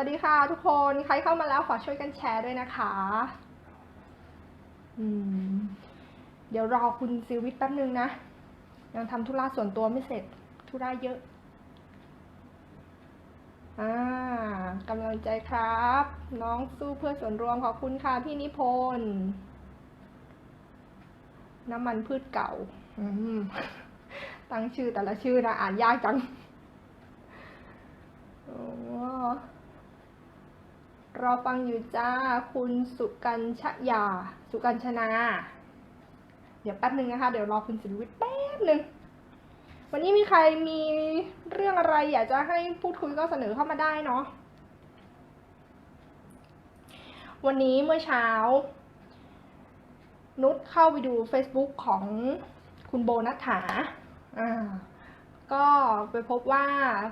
วัสดีค่ะทุกคนใครเข้ามาแล้วขอช่วยกันแชร์ด้วยนะคะอืมเดี๋ยวรอคุณซิลวิทแป๊บนึงนะ ยังทำธุระส่วนตัวไม่เสร็จธุระเยอะอ่ากำลังใจครับ น้องสู้เพื่อส่วนรวมขอบคุณค่ะพี่นิพนธ์น้ำมันพืชเก่าตั้งชื่อแต่ละชื่อนะอ่านยากจังโอ้ รอฟังอยู่จ้า คุณสุกัญชยา สุกัญชนา เดี๋ยวแป๊บนึงนะคะ เดี๋ยวรอคุณสิริวิทย์แป๊บนึง วันนี้มีใครมีเรื่องอะไรอยากจะให้พูดคุยก็เสนอเข้ามาได้เนาะ วันนี้เมื่อเช้า นุชเข้าไปดู Facebook ของคุณโบนัฐถาอ่าก็ไปพบว่า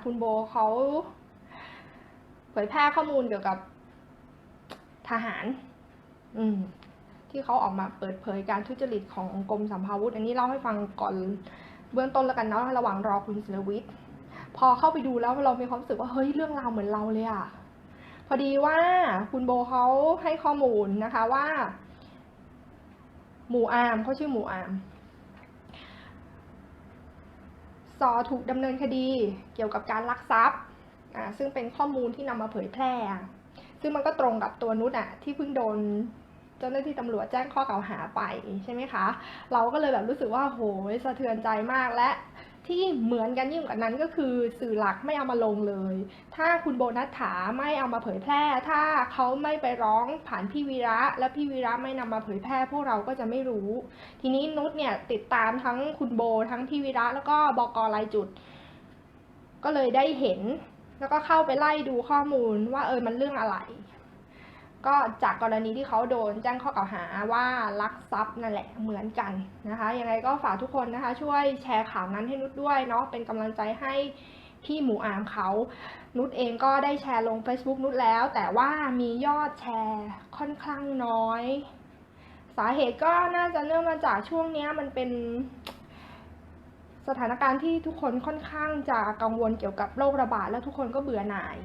คุณโบเขาเผยแพร่ข้อมูลเกี่ยวกับ ทหาร อืม ที่เขาออกมาเปิดเผยการทุจริตของกรมสัมภาวุธ อันนี้เล่าให้ฟังก่อนเบื้องต้นแล้วกันเนาะระหว่างรอคุณศิลวิทย์พอเข้าไปดูแล้วเรามีความรู้สึกว่าเฮ้ยเรื่องราวเหมือนเราเลยอะพอดีว่าคุณโบเขาให้ข้อมูลนะคะว่า หมู่อามเขาชื่อหมู่อามซอถูกดำเนินคดีเกี่ยวกับการลักทรัพย์อ่าซึ่งเป็นข้อมูลที่นำมาเผยแพร่ ซึ่งมันก็ตรงกับตัวนุชอะที่เพิ่งโดนเจ้าหน้าที่ตำรวจแจ้งข้อกล่าวหาไปใช่ไหมคะ เราก็เลยแบบรู้สึกว่าโหยสะเทือนใจมากและที่เหมือนกันยิ่งกว่านั้นก็คือสื่อหลักไม่เอามาลงเลย ถ้าคุณโบนัสถาไม่เอามาเผยแพร่ ถ้าเขาไม่ไปร้องผ่านพี่วีระ และพี่วีระไม่นำมาเผยแพร่ พวกเราก็จะไม่รู้ ทีนี้นุชเนี่ยติดตามทั้งคุณโบทั้งพี่วีระแล้วก็บอกรายจุด ก็เลยได้เห็น แล้วก็เข้าไปไล่ดูข้อมูลว่าเออมันเรื่องอะไร ก็จากกรณีที่เขาโดนแจ้งข้อกล่าวหาว่าลักทรัพย์นั่นแหละเหมือนกันนะคะยังไงก็ฝากทุกคนนะคะ ช่วยแชร์ข่าวนั้นให้นุชด้วยเนาะเป็นกำลังใจให้พี่หมูอามเขานุชเองก็ได้แชร์ลง Facebook นุชแล้ว แต่ว่ามียอดแชร์ค่อนข้างน้อย สาเหตุก็น่าจะเนื่องมาจากช่วงเนี้ยมันเป็น สถานการณ์ที่ทุกคนค่อนข้างจะกังวลเกี่ยวกับโรคระบาดแล้วทุกคนก็เบื่อหน่าย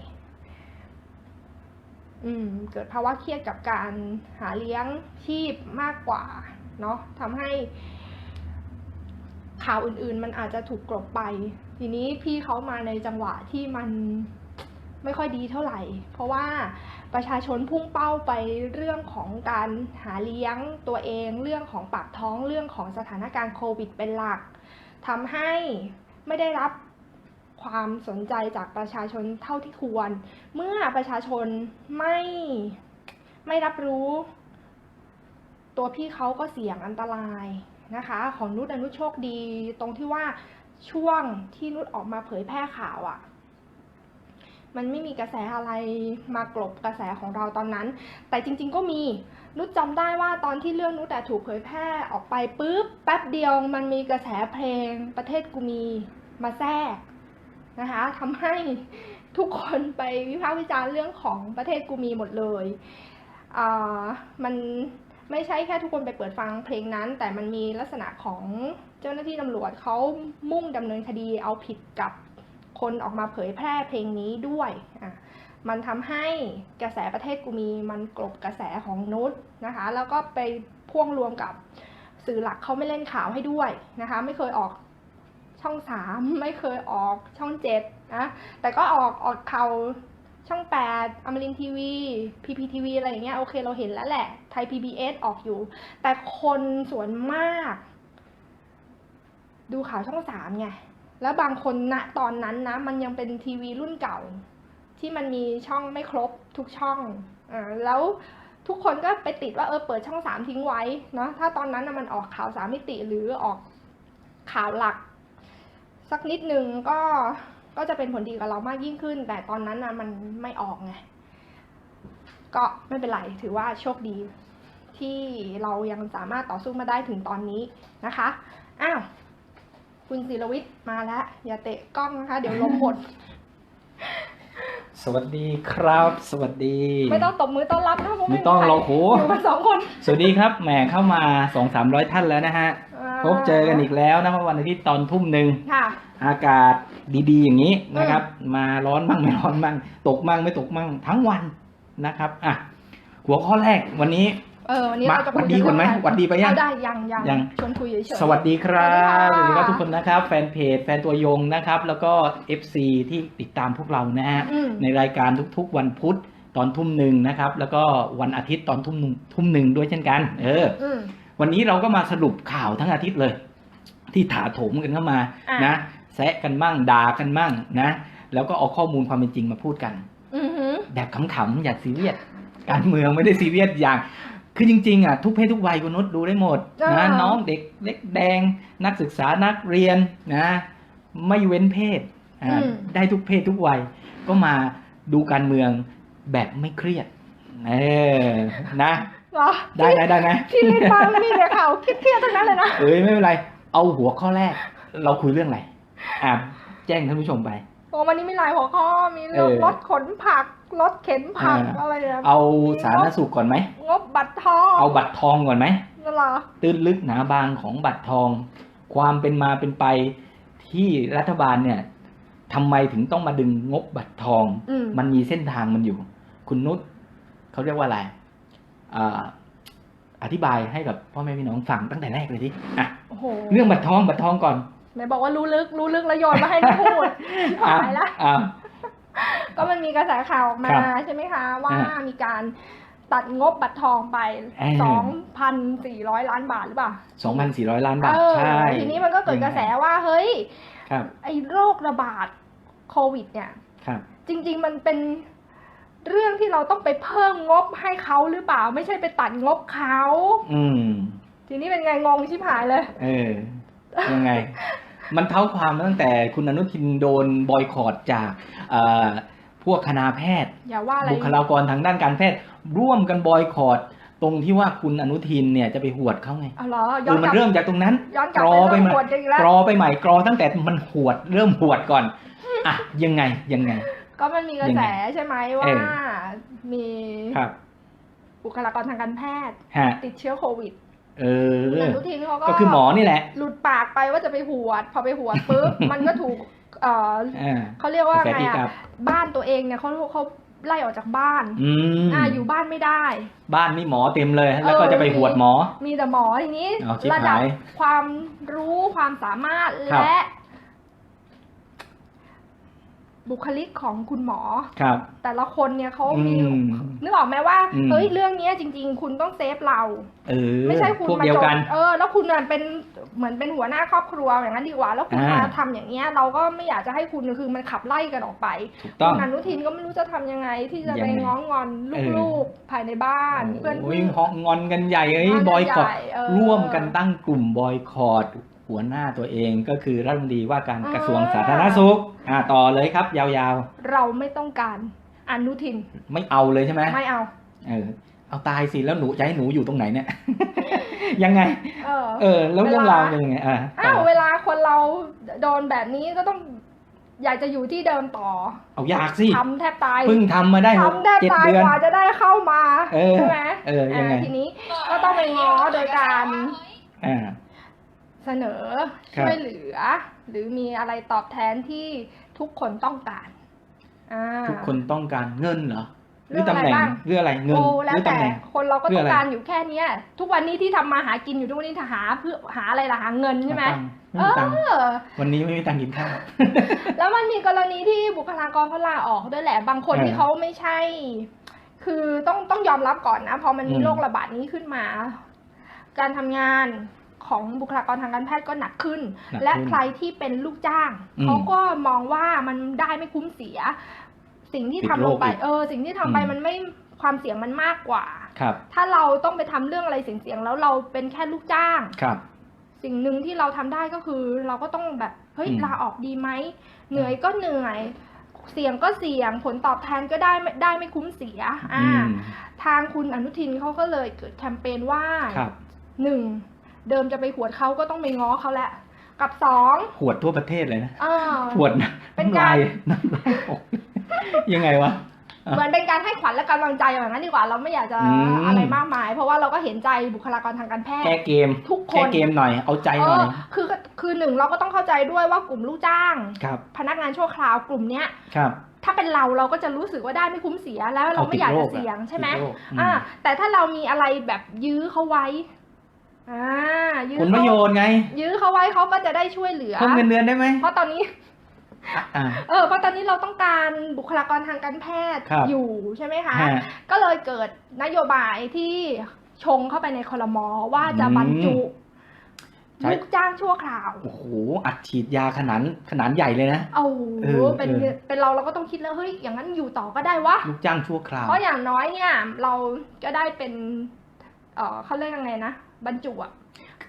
อืม เกิดภาวะเครียดกับการหาเลี้ยงชีพมากกว่า เนาะทำให้ข่าวอื่นๆ มันอาจจะถูกกลบไป ทีนี้พี่เขามาในจังหวะที่มันไม่ค่อยดีเท่าไหร่ เพราะว่าประชาชนพุ่งเป้าไปเรื่องของการหาเลี้ยงตัวเอง เรื่องของปากท้อง เรื่องของสถานการณ์โควิดเป็นหลัก ทำให้ไม่ได้รับความสนใจจากประชาชนเท่าที่ควร เมื่อประชาชนไม่ไม่รับรู้ ตัวพี่เขาก็เสี่ยงอันตรายนะคะ ของนุชอนุชโชคดี ตรงที่ว่าช่วงที่นุชออกมาเผยแพร่ข่าวอะ่ะ มันไม่มีกระแสอะไรมากลบกระแสของเราตอนนั้น แต่จริง ๆ ก็มีนุชจำได้ว่าตอนที่เรื่องนุชแต่ถูกเผยแพร่ออกไปปุ๊บแป๊บเดียวมันมีกระแสเพลงประเทศกูมีมาแทรกนะคะทำให้ทุกคนไปวิพากษ์วิจารณ์เรื่องของประเทศกูมีหมดเลยอ่ามันไม่ใช่แค่ทุกคนไปเปิดฟังเพลงนั้น แต่มันมีลักษณะของเจ้าหน้าที่ตำรวจเขามุ่งดำเนินคดีเอาผิดกับ คนออกมาเผยแพร่เพลงนี้ด้วยอะมันทำให้กระแสประเทศกูมีมันกลบกระแสของนุชนะคะ แล้วก็ไปพ่วงรวมกับสื่อหลักเขาไม่เล่นข่าวให้ด้วยนะคะ ไม่เคยออกช่องสามไม่เคยออกช่องเจ็ดนะแต่ก็ออกออกข่าวช่องแปดอมรินทีวีพีพีทีวีอะไรอย่างเงี้ยโอเคเราเห็นแล้วแหละไทยพีบีเอสออกอยู่ แต่คนส่วนมาก ดูข่าวช่องสามไง แล้วบางคนณตอนนั้นนะ มันยังเป็นทีวีรุ่นเก่า ที่มันมีช่องไม่ครบทุกช่องอ่าแล้วทุกคนก็ไปติดว่าเออเปิดช่องสามทิ้งไว้เนาะถ้าตอนนั้นมันออกข่าวสามมิติหรือออกข่าวหลัก สักนิดนึงก็ก็จะเป็นผลดีกับเรามากยิ่งขึ้น แต่ตอนนั้นนะมันไม่ออกไงก็ไม่เป็นไรถือว่าโชคดีที่เรายังสามารถต่อสู้มาได้ถึงตอนนี้นะคะ อ้าว คุณศิรวิทย์มาแล้วอย่าเตะกล้องนะคะ เดี๋ยวลมหมด สวัสดีครับ สวัสดี ไม่ต้องตบมือต้อนรับนะเพราะไม่ต้องใคหรอกโห อยู่มาสองคนสวัสดีครับแหมเข้ามาสองสามร้อยท่านแล้วนะฮะอ่าพบเจอกันอีกแล้วนะวันอาทิตย์ตอนทุ่มหนึ่งค่ะ อากาศดีๆ อย่างนี้นะครับ มาร้อนบ้างไม่ร้อนบ้างตกบ้างไม่ตกบ้างทั้งวันนะครับอะหัวข้อแรกวันนี้ เออวันนี้มาเราจะหวัดดีก่อนไหมคุยกัหวัดดีไปยัง เอาได้ยังยังยัง ชวนคุยเฉยๆ สวัสดีครับสสวัวัสสดีดีค่ะครับทุกคนนะครับ แฟนเพจแฟนตัวยงนะครับ แล้วก็ FC ที่ติดตามพวกเรานะฮะ อืม ในรายการทุกๆวันพุธตอนทุ่มหนึ่งนะครับ แล้วก็วันอาทิตย์ตอนทุ่มหนึ่งทุ่มหนึ่งด้วยเช่นกัน เออ อืม วันนี้เราก็มาสรุปข่าวทั้งอาทิตย์เลย ที่ถาโถมกันเข้ามาอะ นะแซะกันมั่งด่ากันมั่งนะ แล้วก็เอาข้อมูลความเป็นจริงมาพูดกัน อือหือ แบบขำๆอย่าซีเรียสการเมืองไม่ได้ซีเรียสอย่าง คือจริงๆอะทุกเพศทุกวัยคุณนุชดูได้หมดนะน้องเด็กเล็กแดง นักศึกษานักเรียนนะไม่เว้นเพศอ่าได้ทุกเพศทุกวัย ก็มาดูการเมืองแบบไม่เครียดเออนะเหรอได้ได้ได้ไหมที่ลินฟังมีแต่ข่าวเครียดๆทั้งนั้นเลยนะเอ้ยไม่เป็นไร เอาหัวข้อแรก เราคุยเรื่องอะไรอะแจ้งท่านผู้ชมไป โอ้วันนี้มีหลายหัวข้อมีเรื่องเออรถขนผักรถเข็นผักอ่าอะไรอะเอาสาธารณสุขก่อนไหมงบบัตรทอง เอาบัตรทองก่อนไหมนั่นเหรอตื้นลึกหนาบางของบัตรทอง ความเป็นมาเป็นไปที่รัฐบาลเนี่ยทำไมถึงต้องมาดึงงบบัตรทองอืมมันมีเส้นทางมันอยู่ คุณนุชเขาเรียกว่าอะไรอ่าอธิบายให้กับพ่อแม่พี่น้องฟังตั้งแต่แรกเลยทีอะโอ้โหเรื่องบัตรทองบัตรทองก่อน ไหนบอกว่ารู้ลึกรู้ลึกแล้วโยนมาให้ไม่พูดอะหายละอะก็มันมีกระแสข่าวออกมาครับใช่ไหมคะว่าอ่ามีการตัดงบบัตรทองไปเออ2,400 ล้านบาทหรือเปล่าสองพันสี่ร้อยล้านบาทเออใช่ ทีนี้มันก็เกิดกระแสว่าเฮ้ยครับไอ้โรคระบาดโควิด เนี่ยครับจริง ๆ มันเป็นเรื่องที่เราต้องไปเพิ่มงบให้เขาหรือเปล่า ไม่ใช่ไปตัดงบเขา อืม ทีนี้เป็นไงงงชิบหายเลย เออ ยังไง มันเท้าความมาตั้งแต่คุณอนุทินโดนบอยคอรดจากเอ่อพวกคณะแพทย์อย่าว่าอะไรบุคลากรทางด้านการแพทย์ ร่วมกันบอยคอรดตรงที่ว่าคุณอนุทินเนี่ยจะไปหวดเขาไงเอาเหรอเอย้ออนกมันลับเริ่มจากตรงนั้นย้อนกลับกรอไปไปเรื่องใหม่ขวดกันอีกแล้วกรอไปใหม่กรอตั้งแต่มันหวดเริ่มหวดก่อนอะยังไงยังไง ก็มันมีกระแสใช่ไหมว่าเออมีครับบุคลากรทางการแพทย์ฮะติดเชื้อโควิด เอคุณออนุทินเขาก็ก็คือหมอนี่แหละ หลุดปากไปว่าจะไปหวด พอไปหวดปุ๊บ มันก็ถูกเอ่ออ่าเขาเรียกว่าแฟไงตีกลัอะบบ้านตัวเองเนี่ยเขาเขาไล่ออกจากบ้านอืมอ่าอยู่บ้านไม่ได้ บ้านนี่หมอเต็มเลย แล้วก็จะไปหวดหมอ มีแต่หมอทีนี้เอาชิบระดับหายความรู้ความสามารถครับและ บุคลิกของคุณหมอ ครับ แต่ละคนเนี่ยเขามีอืมนึกออกไหมว่าอืม เฮ้ยเรื่องเนี้ยจริง ๆ คุณต้องเซฟเรา เออไม่ใช่คุณพวกมาเดียวจกันบเออ แล้วคุณน่ะเป็นเหมือนเป็นหัวหน้าครอบครัวอย่างนั้นดีกว่า แล้วคุณอ่าม มาทำอย่างเงี้ย เราก็ไม่อยากจะให้คุณคือมันขับไล่กันออกไปถูกต้อง คุณอนุทินก็ไม่รู้จะทำยังไง ที่จะยังไปไงง้องอนเออ ลูกๆภายในบ้านเพื่อนโอ้ยฮอกงอนกันใหญ่เอ้ยงอนกันบอยคอรดใหญ่เออร่วมกันตั้งกลุ่มบอยคอรด หัวหน้าตัวเองก็คือรัฐมนตรีว่าการอ่ากระทรวงสาธารณสุขอ่าต่อเลยครับ ยาวเราไม่ต้องการอนุทิน ๆ ไม่เอาเลยใช่ไหมไม่เอา เออเอาตายสิแล้วหนูจะให้หนูอยู่ตรงไหนเนี่ย ยังไง เออ เออ แล้วเวลาเรื่องราวเป็นยังไงอ่าอ้าว เวลาคนเราโดนแบบนี้ก็ต้อง อยากจะอยู่ที่เดิมต่อเอาอยากสิทำแทบตายเพิ่งทำมาได้หกทำแทบเจ็ดตายเดือน กว่าจะได้เข้ามาเออ ใช่ไหมเออยังไง อ่าทีนี้ก็ต้องไปง้อโดยการอ่า เสนอครับช่วยเหลือ หรือมีอะไรตอบแทนที่ทุกคนต้องการอ่าทุกคนต้องการเงินเหรอหเรื่รือองอะไรตำแหน่งบ้างหรืออะไรเงินโอ้หแล้วรือแต่ตำแหน่งคนเราก็เพื่ต้อออะไรงการอยู่แค่เนี้ย ทุกวันนี้ที่ทำมาหากินอยู่ทุกวันนี้หาเพื่อหาอะไรล่ะหาเงินใช่ไหมไม่มีตังค์เอไม่มีตังค์อวันนี้ไม่มีตังค์กินข้าวแล้วมันมีกรณีที่บุคลากรเขาลาออกด้วยแหละ บางคนเออที่เขาไม่ใช่ คือต้องต้องยอมรับก่อนนะพอมันมีอืมโรคระบาดนี้ขึ้นมา การทำงาน ของบุคลากรทางการแพทย์ก็หนักขึ้นหนักและขึ้นใครที่เป็นลูกจ้างอืมเขาก็มองว่ามันได้ไม่คุ้มเสีย สิ่งที่ติดทำลงไปโรคอีกเออ สิ่งที่ทำไปอืมมันไม่ความเสี่ยงมันมากกว่าครับถ้าเราต้องไปทำเรื่องอะไรเสี่ยงๆแล้วเราเป็นแค่ลูกจ้างครับ สิ่งหนึ่งที่เราทำได้ก็คือเราก็ต้องแบบเฮ้ยอืมลาออกดีไหมเหนื่อยก็เหนื่อยเสี่ยงก็เสี่ยงผลตอบแทนก็ได้ไม่ได้ไม่คุ้มเสีย อ่าอืมทางคุณอนุทินเขาก็เลยเกิดแคมเปญว่าครับหนึ่ง เดิมจะไปหวดเขาก็ต้องไปง้อเขาแหละ กับสองหวดทั่วประเทศเลยนะอ่า หวดนะเป็นน้ำกาลารยน้ำลายออกยังไงวะอะเหมือนเป็นการให้ขวัญและกำลังใจอย่างนั้นดีกว่าเราไม่อยากจะอืม อะไรมากมาย เพราะว่าเราก็เห็นใจบุคลากรทางการแพทแก้ย์ เกม ทุกคนแก้เกมหน่อย เอาใจเอหน่ออยคือคือหนึ่งเราก็ต้องเข้าใจด้วยว่ากลุ่มลูกจ้าง ครับ พนักงานชั่วคราวกลุ่มเนี้ย ครับถ้าเป็นเราเราก็จะรู้สึกว่าได้ไม่คุ้มเสียแล้วเราไม่อยากจะเสี่ยงใช่ไหมติดโรคอืมอ่าแต่ถ้าเรามีอะไรแบบยื้อเขาไว้ อ่ายื้ผลประโยเขาชน์ไง ยื้อเขาไว้เขาก็จะได้ช่วยเหลือเพิ่มเงินเดือนได้ไหมเพราะตอนนี้อ่าเออเพราะตอนนี้เราต้องการบุคลากรทางการแพทย์ครับอยู่ใช่ไหมคะฮะก็เลยเกิดนโยบายที่ชงเข้าไปในคอรมอว่าจะบรรจุใช่ลูกจ้างชั่วคราว โอ้โห อัดฉีดยาขนาดขนาดใหญ่เลยนะเอาเออเป็นเออเป็นเราเราก็ต้องคิดแล้วเฮ้ย อย่างนั้นอยู่ต่อก็ได้วะ ลูกจ้างชั่วคราว เพราะอย่างน้อยเนี่ย เราก็ได้เป็น เออเขาเรียกยังไงนะ บรรจุอะ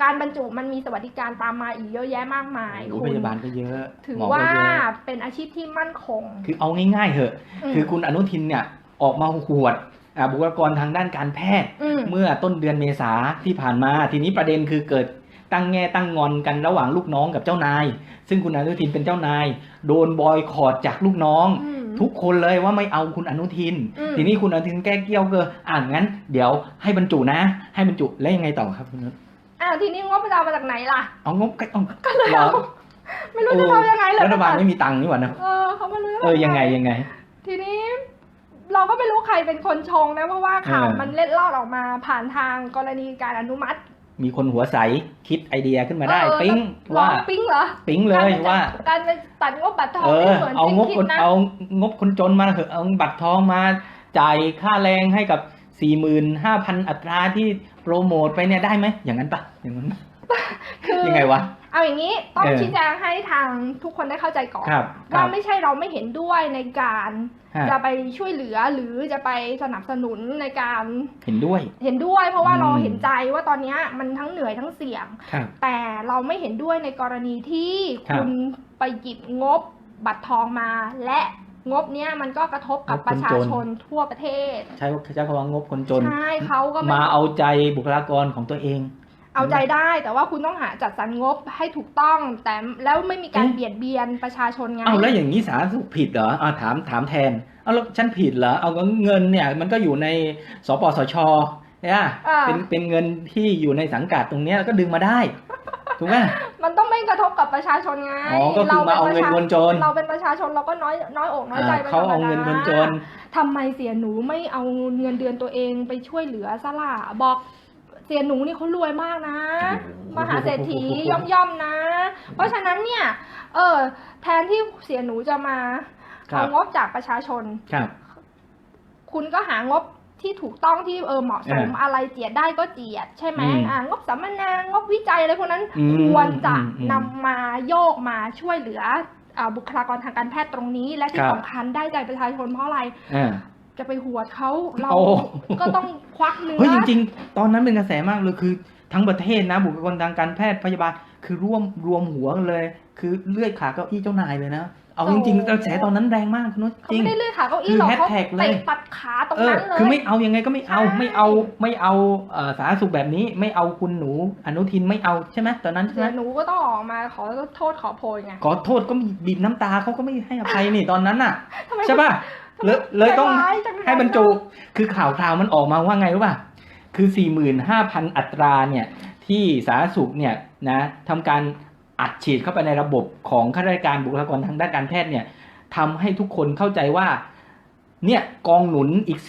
การบรรจุมันมีสวัสดิการตามมาอีกเยอะแยะมากมายโอ้โหคุพณยาบาลก็เยอะถือหมอก็ว่าเยอะเป็นอาชีพที่มั่นคง คือเอาง่ายๆเถอะมคือคุณอนุทินเนี่ยออกมาหวดอ่าบุคลากรทางด้านการแพทย์มเมื่อต้นเดือนเมษาที่ผ่านมา ทีนี้ประเด็นคือเกิดตั้งแง่ตั้งงอนกันระหว่างลูกน้องกับเจ้านาย ซึ่งคุณอนุทินเป็นเจ้านาย โดนบอยคอรดจากลูกน้องอืม ทุกคนเลยว่าไม่เอาคุณอนุทินอืมทีนี้คุณอนุทินแก้เกี้ยวเกออ่างั้น เดี๋ยวให้บรรจุนะ ให้บรรจุแล้วยังไงต่อครับคุณนุชอ้าวทีนี้งบจะเอามาจากไหนล่ะเอางบก็ต้องก็เลยเหรอเอาไม่รู้จะทำยังไงเลยรัฐบาลไม่มีตังค์นี่หว่านะเออเขาไม่รู้จะเออทำยังไงยังไง ทีนี้เราก็ไม่รู้ใครเป็นคนชงนะเพราะว่าข่าวเออมันเล็ดลอดออกมาผ่านทางกรณีการอนุมัติ มีคนหัวใสคิดไอเดียขึ้นมาได้ เออปิ๊งลอว่างปิ้งเหรอปิ๊งเลยว่า การไปตัดงบบัตรทองเออ ไม่เหมือนเอางบที่คคินดนะเอางบคนจนมาเถอะเอาบัตรทองมาจ่ายค่าแรงให้กับสี่หมื่นห้าพันอัตราที่โปรโมทไปเนี่ยได้ไหมอย่างนั้นปะอย่างนั้นปะคือ ยังไงวะ เอาอย่างนี้ต้องเออชี้แจงให้ทางทุกคนได้เข้าใจก่อนครับคว่ารับไม่ใช่เราไม่เห็นด้วยในการฮะ จะไปช่วยเหลือหรือจะไปสนับสนุนในการเห็นด้วย เห็นด้วย เพราะว่าอืม เราเห็นใจว่าตอนเนี้ยมันทั้งเหนื่อยทั้งเสี่ยง ครับ แต่เราไม่เห็นด้วยในกรณีที่ครับคุณไปหยิบงบบัตรทองมา และงบเนี้ยมันก็กระทบกับงบคนประชาจนชนทั่วประเทศใช้ใช้คำว่างบคนจน ใช่เขาก็ไมาเอาใจบุคลากรของตัวเอง เอาใจได้แต่ว่าคุณต้องหาจัดสรรงบให้ถูกต้องแต่แล้วไม่มีการเอ๊ะเบียดเบียนประชาชนไงเอาแล้วอย่างนี้สาธารณสุขผิดเหรออ่าถามถามแทนเอาแล้วฉันผิดเหรอเอาเงินเนี่ย มันก็อยู่ในสปสชเนี่ยอ่าเป็นเป็นเงินที่อยู่ในสังกัดตรงเนี้ยก็ดึงมาได้ถูกไหมมันต้องไม่กระทบกับประชาชนไงอ๋อก็คือมาเอาเงินคนจน เราเป็นประชาชนเราก็น้อยน้อยอกน้อยใจอ่าป็นเขาเอาธรรมดเงินคนจนทำไมเสียหนูไม่เอาเงินเดือนตัวเองไปช่วยเหลือซะล่ะบอก เสียหนูนี่เขารวยมากนะ มหาเศรษฐีย่อมๆนะ เพราะฉะนั้นเนี่ยเออแทนที่เสียหนูจะมาครับเอางบจากประชาชนครับ คุณก็หางบที่ถูกต้องที่เออเหมาะสมเออออะไรเจียดได้ก็เจียด ใช่ไหมอืมอ่างบสัมมนางบวิจัยอะไรพวกนั้นอืมควรจะอืมอืมนำมาโยกมาช่วยเหลืออ่าบุคลากรทางการแพทย์ตรงนี้ และที่ครับสำคัญได้ใจประชาชนเพราะอะไรอ่า จะไปหวดเขาเราโอ้ ก็ต้องควักเนื้อ เฮ้ยจริง ๆ ตอนนั้นเป็นกระแสมากเลยคือ ทั้งประเทศนะบุคลากรทางการแพทย์พยาบาล คือร่วมรวมหัวกันเลย คือเลื่อยขาเก้าอี้เจ้านายเลยนะ เอาจริงๆกระแสตอนนั้นแรงมากคุณนุชเขาจริง ไม่ได้เลื่อยขาเก้าคือี้อหรอกเขา hashtag เลย เตะตัดขาตรงเออ นั้นเลย คือไม่เอายังไงก็ไม่เอาใช่ ไม่เอาไม่เอาเอ่อสาธารณสุขแบบนี้ไม่เอาคุณหนูอนุทินไม่เอาใช่ไหมตอนนั้นใช่เสีไหมยหนูก็ต้องออกมาขอโทษขอโพยไงขอโทษก็มีบีบน้ำตาเขาก็ไม่ให้อภัยนี่ตอนนั้นน่ะ ทำไมใช่ป่ะ เลยเลยต้องใจร้ายจังเลยให้บรรจุ คือข่าวคราวมันออกมาว่าไงรู้ป่ะ คือ 45,000 อัตราเนี่ยที่สาธารณสุขเนี่ยนะทำการอัดฉีดเข้าไปในระบบของข้าราชการบุคลากรทางด้านการแพทย์เนี่ยทำให้ทุกคนเข้าใจว่า เนี่ยกองหนุนอีก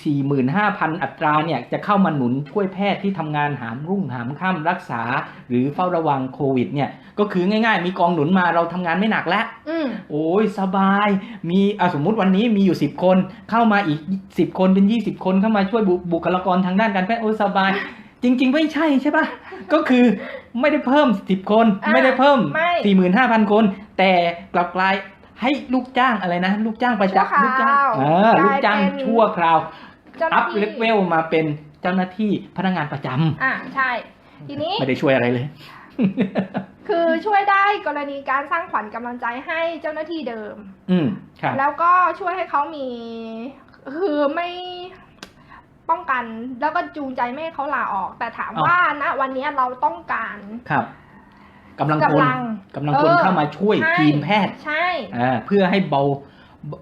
45,000 อัตราเนี่ยจะเข้ามาหนุนช่วยแพทย์ที่ทำงานหามรุ่งหามค่ำรักษา หรือเฝ้าระวังโควิดเนี่ยก็คือง่าย ๆ มีกองหนุนมาเราทำงานไม่หนักแล้วอืมโอ้ยสบาย มีอะสมมุติวันนี้มีอยู่ 10 คน เข้ามาอีก 10 คนเป็น 20 คนเข้ามาช่วยบุบุคลากรทางด้านการแพทย์โอ้ยสบาย จริง ๆ ไม่ใช่ใช่ปะก็คือไม่ได้เพิ่ม 10 คนอ่าไม่ได้เพิ่มไม่45,000 คน แต่กลับกลาย ให้ลูกจ้างอะไรนะ ลูกจ้างประชั่วคจำลูกจ้างราวเออกลายลูกจ้างเป็นชั่วคราวเจ้าหอัน้าพที่เลเวลมาเป็นเจ้าหน้าที่พนักงานประจำอ่าใช่ ทีนี้ไม่ได้ช่วยอะไรเลย คือช่วยได้กรณีการสร้างขวัญกำลังใจให้เจ้าหน้าที่เดิม อืมครับแล้วก็ช่วยให้เขามี คือไม่ป้องกันแล้วก็จูงใจไม่ให้เขาลาออก แต่ถามอ้าวว่าณวันนี้เราต้องการครับ กำลังคนกำลังกำลังคนเออเข้ามาช่วยใช่ทีมแพทย์ใช่อ่าเพื่อให้เบา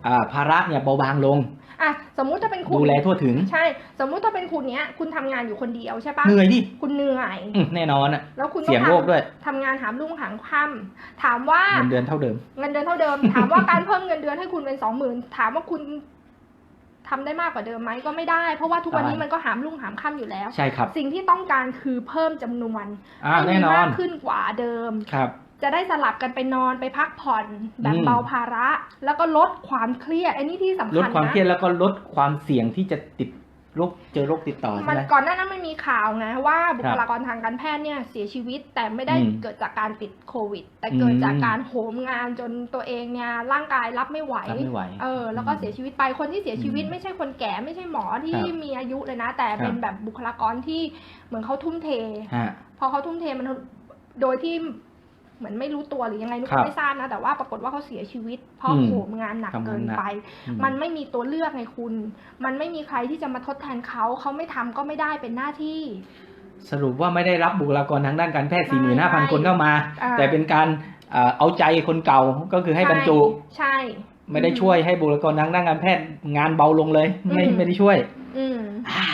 อ่าภาระเนี่ยเบาบางลงอะสมมุติถ้าเป็นคุณดูแลทั่วถึง ใช่ สมมุติถ้าเป็นคุณเนี้ยคุณทำงานอยู่คนเดียวใช่ปะเหนื่อยดิคุณเหนื่อยอืมแน่นอนอะแล้วคุณต้เสี่อยงงโรคด้วยทำทำงานหามรุ่งหางค่ำถามว่าเงินเดือนเท่าเดิมเงินเดือนเท่าเดิม ถามว่าการเพิ่มเงินเดือนให้คุณเป็นสองหมื่นถามว่าคุณ ทำได้มากกว่าเดิมไหมก็ไม่ได้ เพราะว่าทุกวันนี้ใช่มันก็หามรุ่งหามค่ำอยู่แล้ว ใช่ครับ สิ่งที่ต้องการคือเพิ่มจำนวนอ่าให้แน่มีนอมานกขึ้นกว่าเดิมครับจะได้สลับกันไปนอนไปพักผ่อนแบบอืมเบาภาระ แล้วก็ลดความเครียด อันนี้ที่สำลคัดญความนะเครียดแล้วก็ลดความเสี่ยงที่จะติด โรคเจอโรคติดต่อมัใช่นไหม ก่อนหน้านั้นไม่มีข่าวไงว่าบุคลากรทางการแพทย์เนี่ยเสียชีวิตแต่ไม่ได้อืมเกิดจากการติดโควิด แต่เกิดอืมจากการโหมงานจนตัวเองเนี่ยร่างกายรับไม่ไหวรับไม่ไหวเออแล้วก็เสียชีวิตไปคนที่เสียชีวิต อืมไม่ใช่คนแก่ไม่ใช่หมอที่ครับมีอายุเลยนะ แต่เป็นครับ แบบบุคลากรที่เหมือนเขาทุ่มเท ฮะ พอเขาทุ่มเทมันโดยที่ เหมือนไม่รู้ตัวหรือยังไงนุกครับไม่ทราบนะ แต่ว่าปรากฏว่าเขาเสียชีวิต เพราะอืมโหมงานหนักทำงานเกินหนักไปอืมันไม่มีตัวเลือกไงคุณ มันไม่มีใครที่จะมาทดแทนเขาเขาไม่ทำก็ไม่ได้เป็นหน้าที่ สรุปว่าไม่ได้รับบุคลากรทางด้านการแพทย์ไม่ไม่45,000 คนเข้ามาอ่าแต่เป็นการเอ่อเอาใจคนเก่าก็คือให้บรรจุใช่ ไม่ได้ช่วยให้บุคลากรทางด้านการแพทย์งานเบาลงเลย ไม่อืมไม่ได้ช่วย อืมอ่า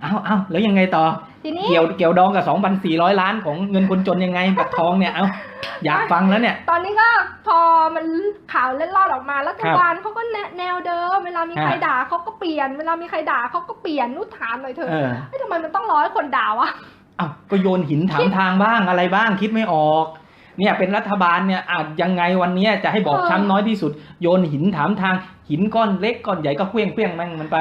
เอาเอาแล้วยังไงต่อ ทีนี้ เกี่ยวเกี่ยวดองกับ 2,400 ล้านของเงินคนจนยังไงบัตรทองเนี่ย เอาอยากฟังแล้วเนี่ย ตอนนี้ก็พอมันข่าวเล่นรอดออกมารัฐบาลเขาก็แนแนวเดิม เวลามีใครฮะด่าเขาก็เปลี่ยน เวลามีใครด่าเขาก็เปลี่ยนนุชถามหน่อยเถเออะอเฮ้ยทำไมมันต้องร้อยคนด่าวะเอาก็โยนหินถามทางบ้างอะไรบ้างคิดไม่ออกเนี่ยเป็นรัฐบาลเนี่ยอาจยังไงวันเนี้ยจะให้บอกเออช้ำน้อยที่สุด โยนหินถามทางหินก้อนเล็กก้อนใหญ่ก็เคลี้ยงเคลี้ยงแม่งมันไป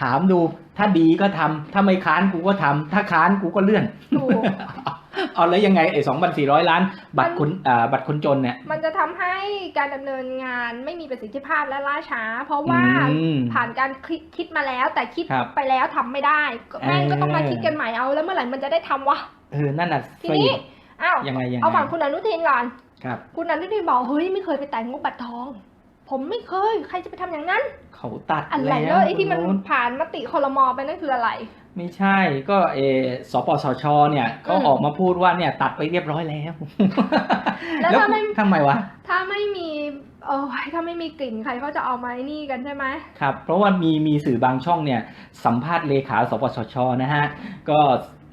ถามดู ถ้าดีก็ทำถ้าไม่ค้านกูก็ทำถ้าค้านกูก็เลื่อนถูกเอาแล้วยังไงไอ้สองพันสี่ร้อยล้าน บัตรคนอ่าบัตรคนจนเนี่ย มันจะทำให้การดำเนินงานไม่มีประสิทธิภาพและล่าช้า เพราะว่าอืมผ่านการคิดคิดมาแล้ว แต่คิดครับไปแล้วทำไม่ได้ก็แม่งเออก็ต้องมาคิดกันใหม่เอาแล้วเมื่อไหร่มันจะได้ทำวะเออนั่นน่ะทีสินี้อ้าวยังไงยังไงเอาฝั่งคุณอนุทินก่อนครับ คุณอนุทินบอกเฮ้ยไม่เคยไปแต่งงบบัตรทอง ผมไม่เคย ใครจะไปทำอย่างนั้น เขาตัดอะไรแล้เลวยไอ้ที่มันนู้นผ่านมติคอรมอไปนั่นคืออะไร ไม่ใช่ก็เออสปสชเนี่ยเขาอืมออกมาพูดว่าเนี่ยตัดไปเรียบร้อยแล้ว แล้วถ้าไม่ทำไมวะ ถ้าไม่มีเออถ้าไม่มีกลิ่นใครเขาจะเอามาไอ้นี่กันใช่ไหมครับ เพราะว่ามีมีสื่อบางช่องเนี่ยสัมภาษณ์เลขา สปสชนะฮะก็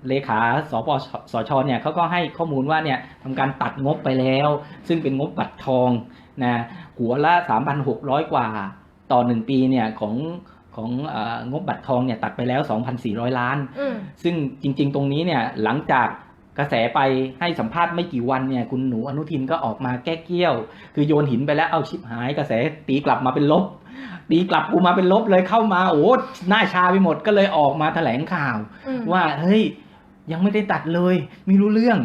เลขาสปสชเนี่ยเขาก็ให้ข้อมูลว่าเนี่ยทำการตัดงบไปแล้ว ซึ่งเป็นงบบัตรทองนะ หัวละ 3,600 กว่า ต่อ 1 ปีเนี่ยของของเอองบบัตรทองเนี่ยตัดไปแล้ว 2,400 ล้านอืมซึ่งจริง ๆ ตรงนี้เนี่ยหลังจากกระแสไปให้สัมภาษณ์ไม่กี่วันเนี่ยคุณหนูอนุทินก็ออกมาแก้เกี้ยว คือโยนหินไปแล้วเอาชิบหายกระแสตีกลับมาเป็นลบตีกลับกูมาเป็นลบเลยเข้ามาโอ้หน้าชาไปหมดก็เลยออกมาแถลงข่าวอืมว่าเฮ้ยยังไม่ได้ตัดเลย ไม่รู้เรื่อง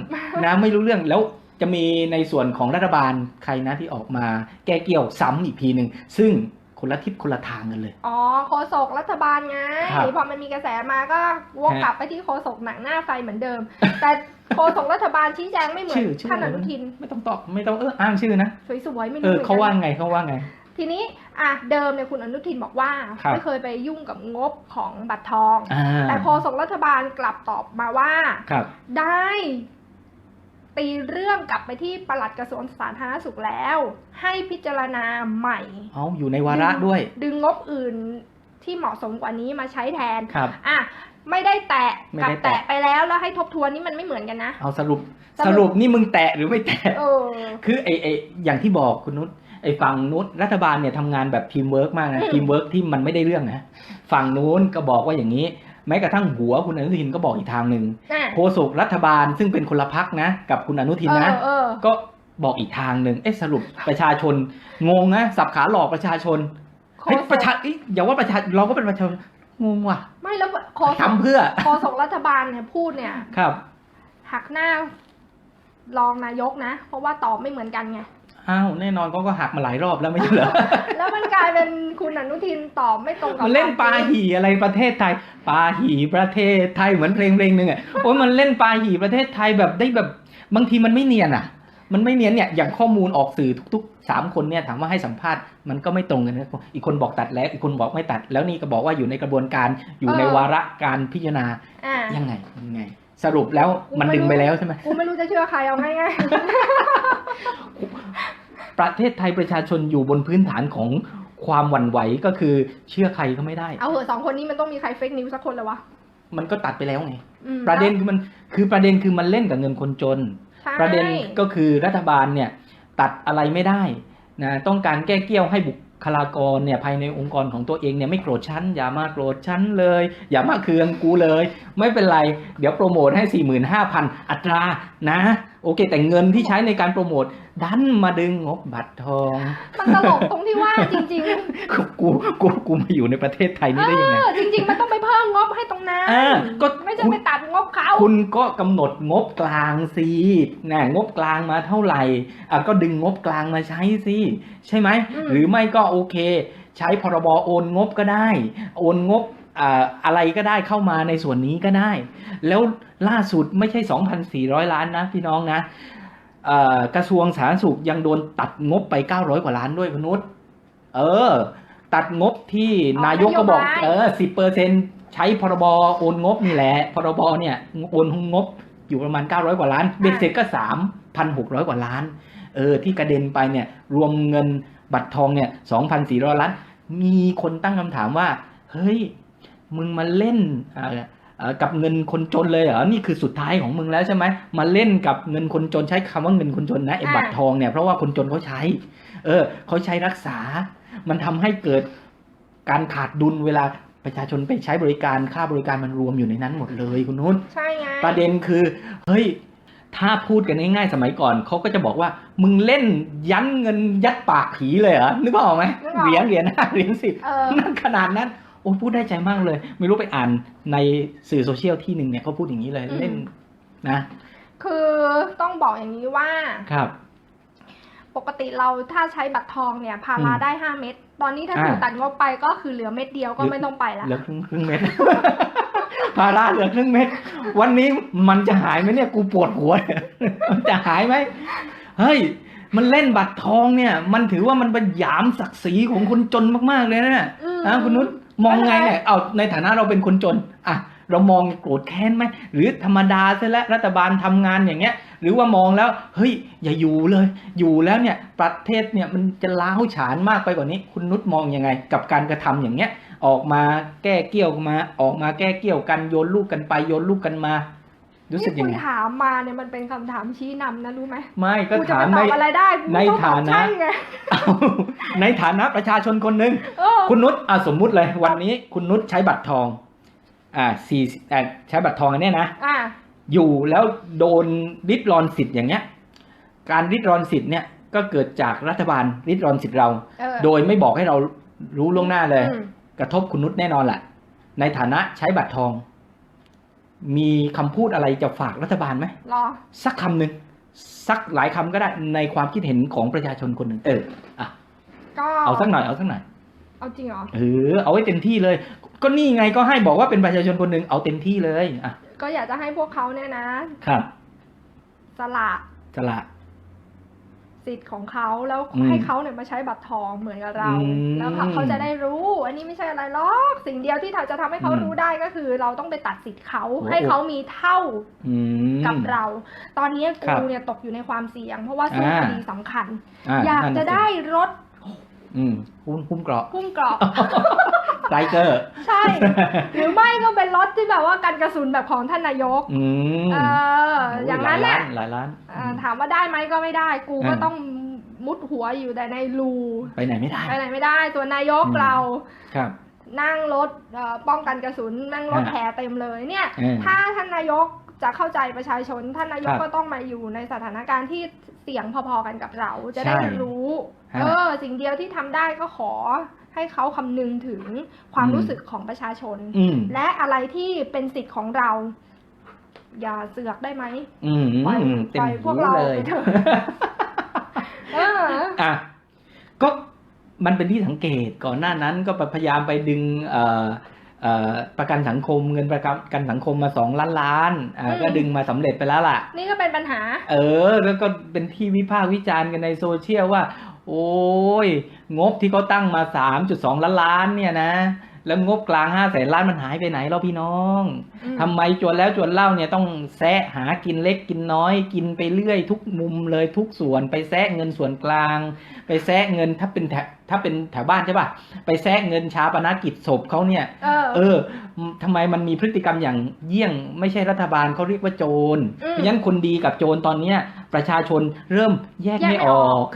นะไม่รู้เรื่องแล้ว จะมีในส่วนของรัฐบาลใครนะที่ออกมาแก้เกี้ยวซ้ำอีกทีหนึ่งซึ่งคนละทิศคนละทางกันเลย อ๋อโฆษกรัฐบาลไงครับพอมันมีกระแสมาก็วกฮะกลับไปที่โฆษกหนังหน้าไฟเหมือนเดิม แต่โฆษกรัฐบาลชี้แจงไม่เหมือนชื่อชื่อ ท่านออะไรนุนะทิน ไม่ต้องตอบไม่ต้องเอออ้างชื่อนะ สวยๆไม่เอรู้อเหมือนเขากัว่านไงเขาว่าไง ทีนี้อะเดิมเนี่ยคุณอนุทินบอกว่า ครับ ไม่เคยไปยุ่งกับงบของบัตรทอง อ่าแต่โฆษกรัฐบาลกลับตอบมาว่า ครับ ได้ ตีเรื่องกลับไปที่ปลัดกระทรวงสาธารณสุขแล้ว ให้พิจารณาใหม่เอาอยู่ในวาระด้วย ดึงงบอื่นที่เหมาะสมกว่านี้มาใช้แทนครับอะไม่ได้แตะไม่กับได้แตะแตะไปแล้วแล้วให้ทบทวนนี่มันไม่เหมือนกันนะ เอาสรุปสรุปสรุปนี่มึงแตะหรือไม่แตะเออคือไอไออย่างที่บอกคุณนุชไอฝั่งนู้นรัฐบาลเนี่ยทำงานแบบทีมเวิร์กมากนะอืมทีมเวิร์กที่มันไม่ได้เรื่องนะฝั่งนู้นก็บอกว่าอย่างนี้ แม้กระทั่งหัวคุณอนุทินก็บอกอีกทางหนึ่งอะโฆษกรัฐบาลซึ่งเป็นคนละพักนะ กับคุณอนุทินเอนะอเออก็บอกอีกทางหนึ่งเอ๊ะสรุปประชาชนงงนะสับขาหลอกประชาชนโฆเฮ้ยษประกชาเอ้ยอย่าว่าประชาเราก็เป็นประชาชนงงว่ะ ไม่แล้วโฆษกทำเพื่อโฆษกรัฐบาลเนี่ยพูดเนี่ยครับหักหน้ารองนายกนะ เพราะว่าตอบไม่เหมือนกันไง อ้าวแน่นอนเขาก็หักมาหลายรอบแล้วไม่ใช่เหรอ แล้วมันกลายเป็นคุณอนุทินตอบไม่ตรงกับมันเล่นปลาควมจริงหี่อะไรประเทศไทยปลาหี่ประเทศไทยเหมือนเพลงเพลงหนึ่งอะโอ้ยมันเล่นปลาหี่ประเทศไทยแบบได้แบบบางทีมันไม่เนียนอะ มันไม่เนียนเนี่ยอย่างข้อมูลออกสื่อทุกๆสามคนเนี่ยถามว่าให้สัมภาษณ์มันก็ไม่ตรงกันนะอีกคนบอกตัดแล้ว อีกคนบอกไม่ตัด แล้วนี่ก็บอกว่าอยู่ในกระบวนการอยู่ในวาระการพิจารณาอะยังไงยังไง สรุปแล้วมันดึงไปแล้วใช่ไหมกูไม่รู้จะเชื่อใครเอาง่ายประเทศไทยประชาชนอยู่บนพื้นฐานของความหวั่นไหวก็คือเชื่อใครก็ไม่ได้ เอาเหอะสองคนนี้มันต้องมีใครเฟกนิวสักคนเลยวะ มันก็ตัดไปแล้วไงอืมประเด็นคือมันคือประเด็นคือมันเล่นกับเงินคนจนใช่ประเด็นก็คือรัฐบาลเนี่ย ตัดอะไรไม่ได้นะต้องการแก้เกี้ยวให้บุค ลากรเนี่ยภายในองค์กรของตัวเองเนี่ยไม่โกรธฉันอย่ามาโกรธฉันเลย อย่ามาเคืองกูเลย ไม่เป็นไร เดี๋ยวโปรโมทให้ 45,000 อัตรานะ โอเค แต่เงินที่ใช้ในการโปรโมทดันมาดึงงบบัตรทอง มันตลกตรงที่ว่าจริงกูกูกูกูมาอยู่ในประเทศไทยๆนี่ได้ยังไงเออจริง ๆ มันต้องไปเพิ่มงบให้ตรงนั้นเออก็ไม่ใช่คุณไปตัดงบเขาคุณก็กำหนดงบกลางสินะงบกลางมาเท่าไหร่อะก็ดึงงบกลางมาใช้สิใช่ไหมหรือไม่ก็โอเค ใช้พรบโอนงบก็ได้ โอนงบ อ่าอะไรก็ได้เข้ามาในส่วนนี้ก็ได้ แล้วล่าสุดไม่ใช่ 2,400 ล้านนะพี่น้องนะเอ่อกระทรวงสาธารณสุขยังโดนตัดงบไป 900 กว่าล้านด้วยคุณนุชเออ ตัดงบที่นายกก็บอก เออ10เปอร์เซ็นใช้พรบโอนงบนี่แหละ พรบเนี่ยโอนงบอยู่ประมาณ 900 กว่าล้านเบ็ดเสร็จก็3,600 กว่าล้าน เออ ที่กระเด็นไปเนี่ย รวมเงินบัตรทองเนี่ย 2,400 ล้าน มีคนตั้งคำถามว่า เฮ้ย มึงมาเล่นเอ่อเอ่อกับเงินคนจนเลยเหรอ นี่คือสุดท้ายของมึงแล้วใช่ไหมมาเล่นกับเงินคนจนใช้คำว่าเงินคนจนนะไอ้บัตรทองเนี่ยเพราะว่าคนจนเขาใช้ เออเขาใช้รักษา มันทำให้เกิดการขาดดุลเวลาประชาชนไปใช้บริการค่าบริการมันรวมอยู่ในนั้นหมดเลยคุณนุชใช่ไงประเด็นคือเฮ้ยถ้าพูดกันง่ายๆสมัยก่อนเขาก็จะบอกว่า มึงเล่นยันเงินยัดปากผีเลยเหรอนึกออกไหมนึกออกเหรียญเหรียญห้าเหรียญสิบเออนั่นขนาดนั้น โอ้พูดได้ใจมากเลย ไม่รู้ไปอ่านในสื่อโซเชียลที่หนึ่งเนี่ยเขาพูดอย่างนี้เลยอืมเล่นนะ คือต้องบอกอย่างนี้ว่าครับ ปกติเราถ้าใช้บัตรทองเนี่ยพาราอืมได้5เม็ดตอนนี้ถ้าอ่าถูกตัดงบไปก็คือเหลือเม็ดเดียวก็เหลือไม่ต้องไปละเหลือครึ่งครึ่งเม็ดพาราเหลือครึ่งเม็ดวันนี้มันจะหายไหมเนี่ยกูปวดหัวมันจะหายไหมเฮ้ยมันเล่นบัตรทองเนี่ย มันถือว่ามันเป็นหยามศักดิ์ศรีของคนจนมากๆเลยนะอืมอะคุณนุช มองไงเนี่ยเอาในฐานะเราเป็นคนจน อะ เรามองโกรธแค้นไหมหรือธรรมดาซะแล้วรัฐบาลทำงานอย่างเงี้ย หรือว่ามองแล้วเฮ้ยอย่าอยู่เลย อยู่แล้วเนี่ยประเทศเนี่ยมันจะล้าวฉานมากไปกว่านี้ คุณนุชมองยังไง กับการกระทำอย่างเงี้ย ออกมาแก้เกี่ยวมา ออกมาแก้เกี่ยวกันโยนลูกกันไปโยนลูกกันมา รู้สึกที่ยังคุณไงถามมาเนี่ยมันเป็นคำถามชี้นำนะรู้ไหมไม่ก็กูจะถามไปตใน อบอะไรได้กูในต้องตอบฐานะ ใช่ไงเอาในฐานะประชาชนคนหนึ่ง เออคุณนุชอะสมมุติเลย วันนี้คุณนุชใช้บัตรทอง อ่าสี่อ่าใช้บัตรทองอันเนี้ยนะ อะอยู่แล้วโดนริดรอนสิทธิ์อย่างเงี้ย การริดรอนสิทธิ์เนี่ยก็เกิดจากรัฐบาลริดรอนสิทธิ์เรา เออโดยไม่บอกให้เรารู้ล่วงหน้าเลย อืมกระทบคุณนุชแน่นอนแหละในฐานะใช้บัตรทอง มีคำพูดอะไรจะฝากรัฐบาลไหมรอ สักคำหนึ่งสักหลายคำก็ได้ในความคิดเห็นของประชาชนคนหนึ่งเอออะก็เอาสักหน่อยเอาสักหน่อยเอาจริงเหรอเออเอาไว้เต็มที่เลย ก็นี่ไงก็ให้บอกว่าเป็นประชาชนคนหนึ่งเอาเต็มที่เลยอะก็อยากจะให้พวกเขาเนี่ยนะครับ สละ สละ สิทธิ์ของเขาแล้วอืมให้เขาเนี่ยมาใช้บัตรทองเหมือนกับเราอืมแล้วเขาจะได้รู้ อันนี้ไม่ใช่อะไรหรอกสิ่งเดียวที่จะทำให้เขาอืมรู้ได้ก็คือ เราต้องไปตัดสิทธิ์เขาโอ้ให้เขามีเท่าอืมกับเรา ตอนนี้ครักูบเนี่ยตกอยู่ในความเสี่ยง เพราะว่าสู้อ่าคดีสำคัญอะอยากนั่นจะน่สิได้รถอืมหุ้มหุ้มเกราะพุ่มเกราะ ไตรเกอร์ ใช่ หรือไม่ก็เป็นรถที่แบบว่ากันกระสุนแบบของท่านนายกอืมเอออย่างนั้นหลาน่ะยล้านหลายล้านอ่าถามว่าได้ไหมก็ไม่ได้ กูก็อ่าต้องมุดหัวอยู่แต่ในรูไปไหนไม่ได้ไปไหนไม่ได้ ตัวนายกอืมเราครับนั่งรถเอ่อป้องกันกระสุนนั่งรถอ่าแห่เต็มเลยเนี่ยเออถ้าท่านนายกจะเข้าใจประชาชน ท่านนายกครับก็ต้องมาอยู่ในสถานการณ์ที่เสี่ยงพอๆกันกับเรา จะได้ใช่รู้ฮะเออ สิ่งเดียวที่ทำได้ก็ขอ ให้เขาคำนึงถึงความอืมรู้สึกของประชาชนอืมและอะไรที่เป็นสิทธิ์ของเรา อย่าเสือกได้ไหมอืมปล่อยเต็มปล่อยพวกเราหูเลยไปเถอะเอออะก็มันเป็นที่สังเกตก่อนหน้านั้นก็พยายามไปดึงเอ่อเอ่อประกันสังคมเงินประกันสังคมมาสองล้านล้านอ่าอืมก็ดึงมาสำเร็จไปแล้วล่ะ นี่ก็เป็นปัญหา เออ แล้วก็เป็นที่วิพากษ์วิจารณ์กันในโซเชียลว่า โอ้ย งบที่เขาตั้งมา 3.2 ล้านล้านเนี่ยนะ แล้วงบกลางห้าแสนล้านมันหายไปไหนแล้วพี่น้องอืมทำไมจวนแล้วจวนเล่าเนี่ยต้องแซะหากินเล็กกินน้อย กินไปเรื่อยทุกมุมเลยทุกส่วนไปแซะเงินส่วนกลาง ไปแซะเงินถ้าเป็นแถถ้าเป็นแถวบ้านใช่ป่ะ ไปแซะเงินชาปนกิจศพเขาเนี่ย เออเออทำไมมันมีพฤติกรรมอย่างเยี่ยงไม่ใช่รัฐบาลเขาเรียกว่าโจรอืมเพราะฉะนั้นคนดีกับโจรตอนเนี้ย ประชาชนเริ่มแยกแยกไม่ออก